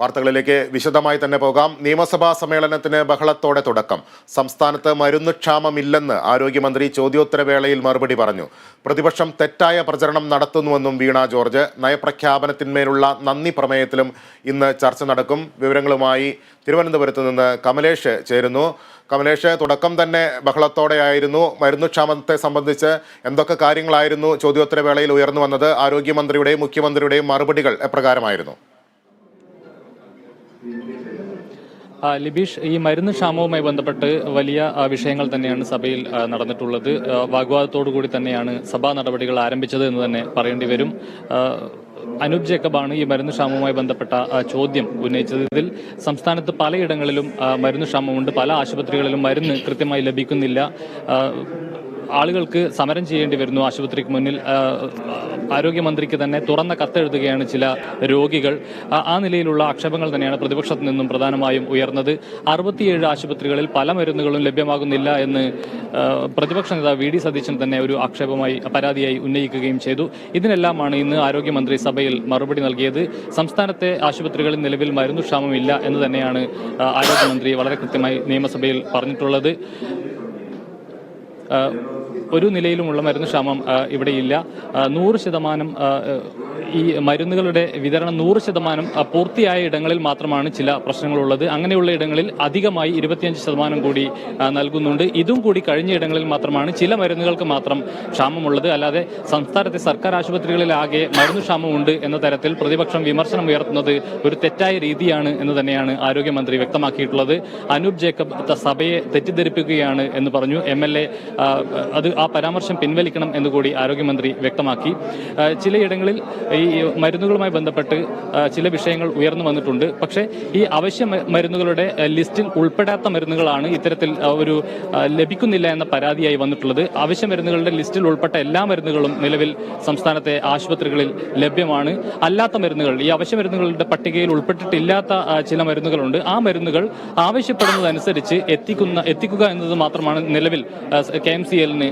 വാർത്തകളിലേക്ക് വിശദമായി തന്നെ പോകാം. നിയമസഭാ സമ്മേളനത്തിന് ബഹളത്തോടെ തുടക്കം. സംസ്ഥാനത്ത് മരുന്ന് ക്ഷാമമില്ലെന്ന് ആരോഗ്യമന്ത്രി ചോദ്യോത്തരവേളയിൽ മറുപടി പറഞ്ഞു. പ്രതിപക്ഷം തെറ്റായ പ്രചരണം നടത്തുന്നുവെന്നും വീണ ജോർജ് നയപ്രഖ്യാപനത്തിന്മേലുള്ള നന്ദി പ്രമേയത്തിലും ഇന്ന് ചർച്ച നടക്കും. വിവരങ്ങളുമായി തിരുവനന്തപുരത്ത് നിന്ന് കമലേഷ് ചേരുന്നു. കമലേഷ് തുടക്കം തന്നെ ബഹളത്തോടെയായിരുന്നു മരുന്ന് ക്ഷാമത്തെ സംബന്ധിച്ച് എന്തൊക്കെ കാര്യങ്ങളായിരുന്നു ചോദ്യോത്തരവേളയിൽ ഉയർന്നു വന്നത്? ആരോഗ്യമന്ത്രിയുടെയും മുഖ്യമന്ത്രിയുടെയും മറുപടികൾ എപ്രകാരമായിരുന്നു? ലിബീഷ് ഈ മരുന്ന് ക്ഷാമവുമായി ബന്ധപ്പെട്ട് വലിയ വിഷയങ്ങൾ തന്നെയാണ് സഭയിൽ നടന്നിട്ടുള്ളത്. വാഗ്വാദത്തോടു കൂടി തന്നെയാണ് സഭാ നടപടികൾ ആരംഭിച്ചത് എന്ന് തന്നെ പറയേണ്ടി വരും. അനൂപ് ജേക്കബാണ് ഈ മരുന്ന് ക്ഷാമവുമായി ബന്ധപ്പെട്ട ചോദ്യം ഉന്നയിച്ചത്. ഇതിൽ സംസ്ഥാനത്ത് പലയിടങ്ങളിലും മരുന്ന് ക്ഷാമമുണ്ട്. പല ആശുപത്രികളിലും മരുന്ന് കൃത്യമായി ലഭിക്കുന്നില്ല. ആളുകൾക്ക് സമരം ചെയ്യേണ്ടി വരുന്നു ആശുപത്രിക്ക് മുന്നിൽ. ആരോഗ്യമന്ത്രിക്ക് തന്നെ തുറന്ന കത്തെഴുതുകയാണ് ചില രോഗികൾ. ആ- നിലയിലുള്ള ആക്ഷേപങ്ങൾ തന്നെയാണ് പ്രതിപക്ഷത്തു നിന്നും പ്രധാനമായും ഉയർന്നത്. അറുപത്തിയേഴ് ആശുപത്രികളിൽ പല മരുന്നുകളും ലഭ്യമാകുന്നില്ല എന്ന് പ്രതിപക്ഷ നേതാവ് വി ഡി സതീശൻ തന്നെ ഒരു ആക്ഷേപമായി പരാതിയായി ഉന്നയിക്കുകയും ചെയ്തു. ഇതിനെല്ലാമാണ് ഇന്ന് ആരോഗ്യമന്ത്രി സഭയിൽ മറുപടി നൽകിയത്. സംസ്ഥാനത്തെ ആശുപത്രികളിൽ നിലവിൽ മരുന്നു ക്ഷാമമില്ല എന്ന് തന്നെയാണ് ആരോഗ്യമന്ത്രി വളരെ കൃത്യമായി നിയമസഭയിൽ പറഞ്ഞിട്ടുള്ളത്. ഒരു നിലയിലുമുള്ള മരുന്ന് ക്ഷാമം ഇവിടെ ഇല്ല. നൂറ് ശതമാനം ഈ മരുന്നുകളുടെ വിതരണം നൂറ് ശതമാനം പൂർത്തിയായ ഇടങ്ങളിൽ മാത്രമാണ് ചില പ്രശ്നങ്ങളുള്ളത്. അങ്ങനെയുള്ള ഇടങ്ങളിൽ അധികമായി ഇരുപത്തിയഞ്ച് ശതമാനം കൂടി നൽകുന്നുണ്ട്. ഇതും കൂടി കഴിഞ്ഞ ഇടങ്ങളിൽ മാത്രമാണ് ചില മരുന്നുകൾക്ക് മാത്രം ക്ഷാമമുള്ളത്. അല്ലാതെ സംസ്ഥാനത്തെ സർക്കാർ ആശുപത്രികളിലാകെ മരുന്ന് ക്ഷാമമുണ്ട് എന്ന തരത്തിൽ പ്രതിപക്ഷം വിമർശനം ഉയർത്തുന്നത് ഒരു തെറ്റായ രീതിയാണ് എന്ന് തന്നെയാണ് ആരോഗ്യമന്ത്രി വ്യക്തമാക്കിയിട്ടുള്ളത്. അനൂപ് ജേക്കബ് സഭയെ തെറ്റിദ്ധരിപ്പിക്കുകയാണ് എന്ന് പറഞ്ഞു. എം എൽ എ അത് ആ പരാമർശം പിൻവലിക്കണം എന്ന് കൂടി ആരോഗ്യമന്ത്രി വ്യക്തമാക്കി. ചിലയിടങ്ങളിൽ ഈ മരുന്നുകളുമായി ബന്ധപ്പെട്ട് ചില വിഷയങ്ങൾ ഉയർന്നു വന്നിട്ടുണ്ട്. പക്ഷേ ഈ അവശ്യ മരുന്നുകളുടെ ലിസ്റ്റിൽ ഉൾപ്പെടാത്ത മരുന്നുകളാണ് ഇത്തരത്തിൽ ഒരു ലഭിക്കുന്നില്ല എന്ന പരാതിയായി വന്നിട്ടുള്ളത്. അവശ്യ മരുന്നുകളുടെ ലിസ്റ്റിൽ ഉൾപ്പെട്ട എല്ലാ മരുന്നുകളും നിലവിൽ സംസ്ഥാനത്തെ ആശുപത്രികളിൽ ലഭ്യമാണ്. അല്ലാത്ത മരുന്നുകൾ ഈ അവശ്യ മരുന്നുകളുടെ പട്ടികയിൽ ഉൾപ്പെട്ടിട്ടില്ലാത്ത ചില മരുന്നുകളുണ്ട്. ആ മരുന്നുകൾ ആവശ്യപ്പെടുന്നതനുസരിച്ച് എത്തിക്കുന്ന എത്തിക്കുക എന്നത് മാത്രമാണ് നിലവിൽ കെ എം സി എല്ലിന്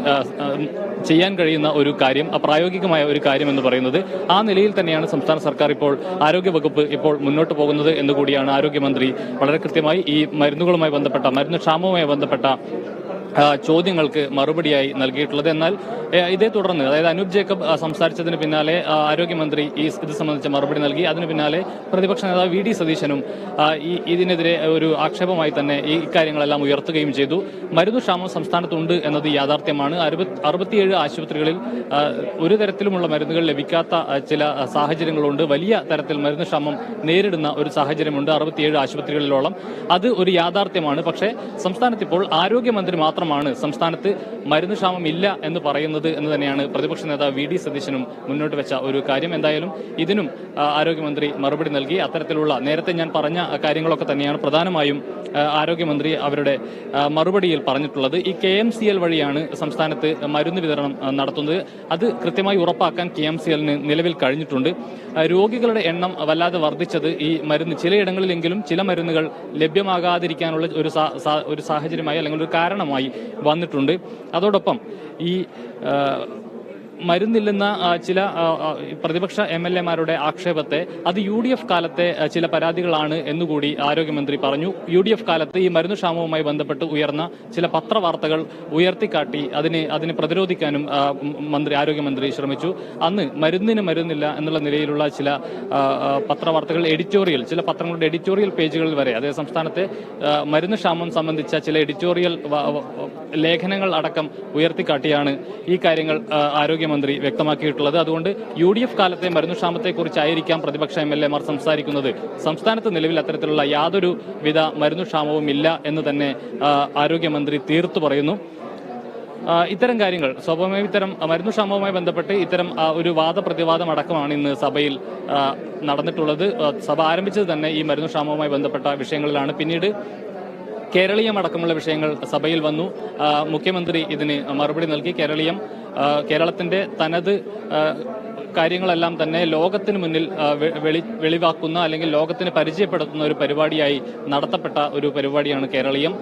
ചെയ്യാൻ കഴിയുന്ന ഒരു കാര്യം പ്രായോഗികമായ ഒരു കാര്യം എന്ന് പറയുന്നത്. ആ നിലയിൽ തന്നെയാണ് സംസ്ഥാന സർക്കാർ ഇപ്പോൾ ആരോഗ്യ വകുപ്പ് ഇപ്പോൾ മുന്നോട്ട് പോകുന്നത് എന്നുകൂടിയാണ് ആരോഗ്യമന്ത്രി വളരെ കൃത്യമായി ഈ മരുന്നുകളുമായി ബന്ധപ്പെട്ട മരുന്ന് ക്ഷാമവുമായി ബന്ധപ്പെട്ട ചോദ്യങ്ങൾക്ക് മറുപടിയായി നൽകിയിട്ടുള്ളത്. എന്നാൽ ഇതേ തുടർന്ന് അതായത് അനൂപ് ജേക്കബ് സംസാരിച്ചതിന് പിന്നാലെ ആരോഗ്യമന്ത്രി ഈ ഇത് സംബന്ധിച്ച മറുപടി നൽകി. അതിന് പിന്നാലെ പ്രതിപക്ഷ നേതാവ് വി ഡി സതീശനും ഈ ഇതിനെതിരെ ഒരു ആക്ഷേപമായി തന്നെ ഈ ഇക്കാര്യങ്ങളെല്ലാം ഉയർത്തുകയും ചെയ്തു. മരുന്ന് ക്ഷാമം സംസ്ഥാനത്തുണ്ട് എന്നത് യാഥാർത്ഥ്യമാണ്. അറുപത് അറുപത്തിയേഴ് ആശുപത്രികളിൽ ഒരു തരത്തിലുമുള്ള മരുന്നുകൾ ലഭിക്കാത്ത ചില സാഹചര്യങ്ങളുണ്ട്. വലിയ തരത്തിൽ മരുന്ന് ക്ഷാമം നേരിടുന്ന ഒരു സാഹചര്യമുണ്ട് അറുപത്തിയേഴ് ആശുപത്രികളിലോളം. അത് ഒരു യാഥാർത്ഥ്യമാണ്. പക്ഷേ സംസ്ഥാനത്ത് ഇപ്പോൾ ആരോഗ്യമന്ത്രി മാത്രമാണ് സംസ്ഥാനത്ത് മരുന്ന് ക്ഷാമം ഇല്ല എന്ന് പറയുന്നത് എന്ന് തന്നെയാണ് പ്രതിപക്ഷ നേതാവ് വി ഡി സതീശനും മുന്നോട്ട് വെച്ച ഒരു കാര്യം. എന്തായാലും ഇതിനും ആരോഗ്യമന്ത്രി മറുപടി നൽകി. അത്തരത്തിലുള്ള നേരത്തെ ഞാൻ പറഞ്ഞ കാര്യങ്ങളൊക്കെ തന്നെയാണ് പ്രധാനമായും ആരോഗ്യമന്ത്രി അവരുടെ മറുപടിയിൽ പറഞ്ഞിട്ടുള്ളത്. ഈ കെ എം സി എൽ വഴിയാണ് സംസ്ഥാനത്ത് മരുന്ന് വിതരണം നടത്തുന്നത്. അത് കൃത്യമായി ഉറപ്പാക്കാൻ കെ എം സി എല്ലിന് നിലവിൽ കഴിഞ്ഞിട്ടുണ്ട്. രോഗികളുടെ എണ്ണം വല്ലാതെ വർദ്ധിച്ചത് ഈ മരുന്ന് ചിലയിടങ്ങളിലെങ്കിലും ചില മരുന്നുകൾ ലഭ്യമാകാതിരിക്കാനുള്ള ഒരു ഒരു സാഹചര്യമായി അല്ലെങ്കിൽ ഒരു കാരണമായി വന്നിട്ടുണ്ട്. അതോടൊപ്പം ഈ മരുന്നില്ലെന്ന ചില പ്രതിപക്ഷ എം എൽ എമാരുടെ ആക്ഷേപത്തെ അത് യു ഡി എഫ് കാലത്തെ ചില പരാതികളാണ് എന്നുകൂടി ആരോഗ്യമന്ത്രി പറഞ്ഞു. യു ഡി എഫ് കാലത്ത് ഈ മരുന്ന് ക്ഷാമവുമായി ബന്ധപ്പെട്ട് ഉയർന്ന ചില പത്രവാർത്തകൾ ഉയർത്തിക്കാട്ടി അതിനെ അതിനെ പ്രതിരോധിക്കാനും മന്ത്രി ആരോഗ്യമന്ത്രി ശ്രമിച്ചു. അന്ന് മരുന്നിന് മരുന്നില്ല എന്നുള്ള നിലയിലുള്ള ചില പത്രവാർത്തകൾ എഡിറ്റോറിയൽ ചില പത്രങ്ങളുടെ എഡിറ്റോറിയൽ പേജുകളിൽ വരെ അതേ സംസ്ഥാനത്തെ മരുന്ന് ക്ഷാമം സംബന്ധിച്ച ചില എഡിറ്റോറിയൽ ലേഖനങ്ങൾ അടക്കം ഉയർത്തിക്കാട്ടിയാണ് ഈ കാര്യങ്ങൾ ആ, ആരോഗ്യമന്ത്രി വ്യക്തമാക്കിയിട്ടുള്ളത്. അതുകൊണ്ട് യു ഡി എഫ് കാലത്തെ മരുന്ന് ക്ഷാമത്തെക്കുറിച്ചായിരിക്കാം പ്രതിപക്ഷ എം എൽ എമാർ സംസാരിക്കുന്നത്. സംസ്ഥാനത്ത് നിലവിൽ അത്തരത്തിലുള്ള യാതൊരു വിധ മരുന്ന് ക്ഷാമവും ഇല്ല എന്ന് തന്നെ ആരോഗ്യമന്ത്രി തീർത്തു പറയുന്നു. ഇത്തരം കാര്യങ്ങൾ സ്വാഭാവികമായും ഇത്തരം മരുന്ന് ക്ഷാമവുമായി ബന്ധപ്പെട്ട് ഇത്തരം ഒരു വാദപ്രതിവാദം അടക്കമാണ് ഇന്ന് സഭയിൽ നടന്നിട്ടുള്ളത്. സഭ ആരംഭിച്ചത് തന്നെ ഈ മരുന്ന് ക്ഷാമവുമായി ബന്ധപ്പെട്ട വിഷയങ്ങളിലാണ്. പിന്നീട് കേരളീയം അടക്കമുള്ള വിഷയങ്ങൾ സഭയിൽ വന്നു. മുഖ്യമന്ത്രി ഇതിന് മറുപടി നൽകി. കേരളീയം ആ, കേരളത്തിന്റെ തനത് കാര്യങ്ങളെല്ലാം തന്നെ ലോകത്തിന് മുന്നിൽ വെളി വെളിവാക്കുന്ന അല്ലെങ്കിൽ ലോകത്തിന് പരിചയപ്പെടുത്തുന്ന ഒരു പരിപാടിയായി നടത്തപ്പെട്ട ഒരു പരിപാടിയാണ് കേരളീയം.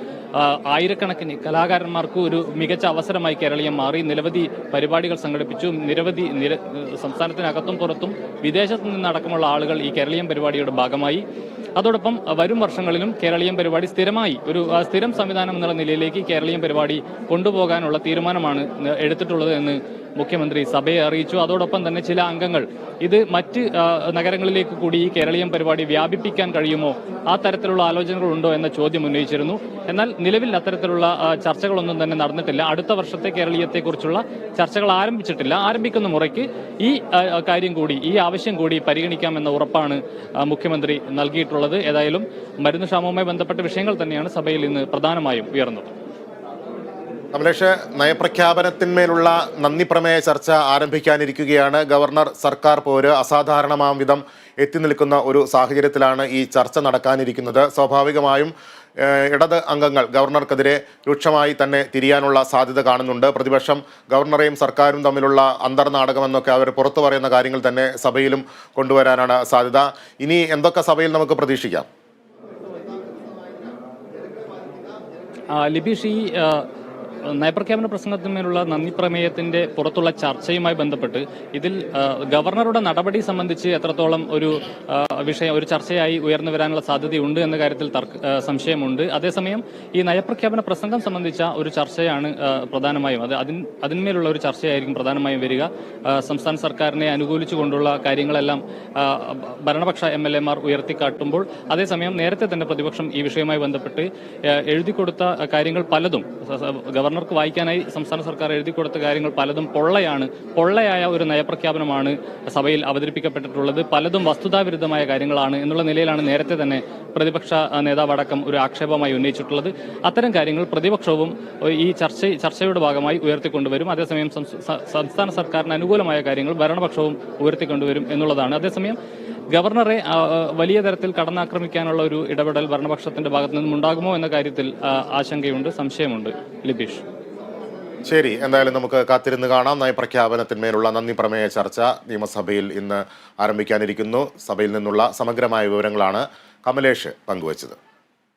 ആയിരക്കണക്കിന് കലാകാരന്മാർക്ക് ഒരു മികച്ച അവസരമായി കേരളീയം മാറി. നിരവധി പരിപാടികൾ സംഘടിപ്പിച്ചു. നിരവധി നിര സംസ്ഥാനത്തിനകത്തും പുറത്തും വിദേശത്തു നിന്നടക്കമുള്ള ആളുകൾ ഈ കേരളീയം പരിപാടിയുടെ ഭാഗമായി. അതോടൊപ്പം വരും വർഷങ്ങളിലും കേരളീയം പരിപാടി സ്ഥിരമായി ഒരു സ്ഥിരം സംവിധാനം എന്നുള്ള നിലയിലേക്ക് കേരളീയം പരിപാടി കൊണ്ടുപോകാനുള്ള തീരുമാനമാണ് എടുത്തിട്ടുള്ളത് എന്ന് മുഖ്യമന്ത്രി സഭയെ അറിയിച്ചു. അതോടൊപ്പം തന്നെ ചില അംഗങ്ങൾ ഇത് മറ്റ് നഗരങ്ങളിലേക്ക് കൂടി ഈ കേരളീയം പരിപാടി വ്യാപിപ്പിക്കാൻ കഴിയുമോ? ആ തരത്തിലുള്ള ആലോചനകൾ ഉണ്ടോ എന്ന ചോദ്യം ഉന്നയിച്ചിരുന്നു. എന്നാൽ നിലവിൽ അത്തരത്തിലുള്ള ചർച്ചകളൊന്നും തന്നെ നടന്നിട്ടില്ല. അടുത്ത വർഷത്തെ കേരളീയത്തെക്കുറിച്ചുള്ള ചർച്ചകൾ ആരംഭിച്ചിട്ടില്ല. ആരംഭിക്കുന്ന മുറയ്ക്ക് ഈ കാര്യം കൂടി ഈ ആവശ്യം കൂടി പരിഗണിക്കാമെന്ന ഉറപ്പാണ് മുഖ്യമന്ത്രി നൽകിയിട്ടുള്ളത്. ഏതായാലും മരുന്ന് ക്ഷാമവുമായി ബന്ധപ്പെട്ട വിഷയങ്ങൾ തന്നെയാണ് സഭയിൽ ഇന്ന് പ്രധാനമായും ഉയർന്നത്. കമലേഷ് നയപ്രഖ്യാപനത്തിന്മേലുള്ള നന്ദി പ്രമേയ ചർച്ച ആരംഭിക്കാനിരിക്കുകയാണ്. ഗവർണർ സർക്കാർ പോര് അസാധാരണമാം വിധം എത്തി നിൽക്കുന്ന ഒരു സാഹചര്യത്തിലാണ് ഈ ചർച്ച നടക്കാനിരിക്കുന്നത്. സ്വാഭാവികമായും ഇടത് അംഗങ്ങൾ ഗവർണർക്കെതിരെ രൂക്ഷമായി തന്നെ തിരിയാനുള്ള സാധ്യത കാണുന്നുണ്ട്. പ്രതിപക്ഷം ഗവർണറെയും സർക്കാരും തമ്മിലുള്ള അന്തർനാടകം എന്നൊക്കെ അവർ പുറത്തു പറയുന്ന കാര്യങ്ങൾ തന്നെ സഭയിലും കൊണ്ടുവരാനാണ് സാധ്യത. ഇനി എന്തൊക്കെ സഭയിൽ നമുക്ക് പ്രതീക്ഷിക്കാം? ലിബീഷ് ഈ നയപ്രഖ്യാപന പ്രസംഗത്തിന്മേലുള്ള നന്ദി പ്രമേയത്തിന്റെ പുറത്തുള്ള ചർച്ചയുമായി ബന്ധപ്പെട്ട് ഇതിൽ ഗവർണറുടെ നടപടി സംബന്ധിച്ച് എത്രത്തോളം ഒരു വിഷയം ഒരു ചർച്ചയായി ഉയർന്നു വരാനുള്ള സാധ്യതയുണ്ട് എന്ന കാര്യത്തിൽ സംശയമുണ്ട്. അതേസമയം ഈ നയപ്രഖ്യാപന പ്രസംഗം സംബന്ധിച്ച ഒരു ചർച്ചയാണ് പ്രധാനമായും അത് അതിൻ അതിന്മേലുള്ള ഒരു ചർച്ചയായിരിക്കും പ്രധാനമായും വരിക. സംസ്ഥാന സർക്കാരിനെ അനുകൂലിച്ചുകൊണ്ടുള്ള കാര്യങ്ങളെല്ലാം ഭരണപക്ഷ എം എൽ എമാർ ഉയർത്തിക്കാട്ടുമ്പോൾ അതേസമയം നേരത്തെ തന്നെ പ്രതിപക്ഷം ഈ വിഷയവുമായി ബന്ധപ്പെട്ട് എഴുതിക്കൊടുത്ത എഴുതി കൊടുത്ത കാര്യങ്ങൾ പലതും സ- ഗവർണർക്ക് വായിക്കാനായി സംസ്ഥാന സർക്കാർ എഴുതി കൊടുത്ത കാര്യങ്ങൾ പലതും പൊള്ളയാണ്. പൊള്ളയായ ഒരു നയപ്രഖ്യാപനമാണ് സഭയിൽ അവതരിപ്പിക്കപ്പെട്ടിട്ടുള്ളത്. പലതും വസ്തുതാവിരുദ്ധമായ കാര്യങ്ങളാണ് എന്നുള്ള നിലയിലാണ് നേരത്തെ തന്നെ പ്രതിപക്ഷ നേതാവടക്കം ഒരു ആക്ഷേപമായി ഉന്നയിച്ചിട്ടുള്ളത്. അത്തരം കാര്യങ്ങൾ പ്രതിപക്ഷവും ഈ ചർച്ച ചർച്ചയുടെ ഭാഗമായി ഉയർത്തിക്കൊണ്ടുവരും. അതേസമയം സംസ്ഥാന സർക്കാരിന് അനുകൂലമായ കാര്യങ്ങൾ ഭരണപക്ഷവും ഉയർത്തിക്കൊണ്ടുവരും എന്നുള്ളതാണ്. അതേസമയം ഗവർണറെ വലിയ തരത്തിൽ കടന്നാക്രമിക്കാനുള്ള ഒരു ഇടപെടൽ ഭരണപക്ഷത്തിന്റെ ഭാഗത്തു നിന്നും ഉണ്ടാകുമോ എന്ന കാര്യത്തിൽ ആശങ്കയുണ്ട് സംശയമുണ്ട്. ലിബീഷ് ശരി എന്തായാലും നമുക്ക് കാത്തിരുന്ന് കാണാം. നയപ്രഖ്യാപനത്തിന്മേലുള്ള നന്ദി പ്രമേയ ചർച്ച നിയമസഭയിൽ ഇന്ന് ആരംഭിക്കാനിരിക്കുന്നു. സഭയിൽ നിന്നുള്ള സമഗ്രമായ വിവരങ്ങളാണ് കമലേഷ് പങ്കുവച്ചത്.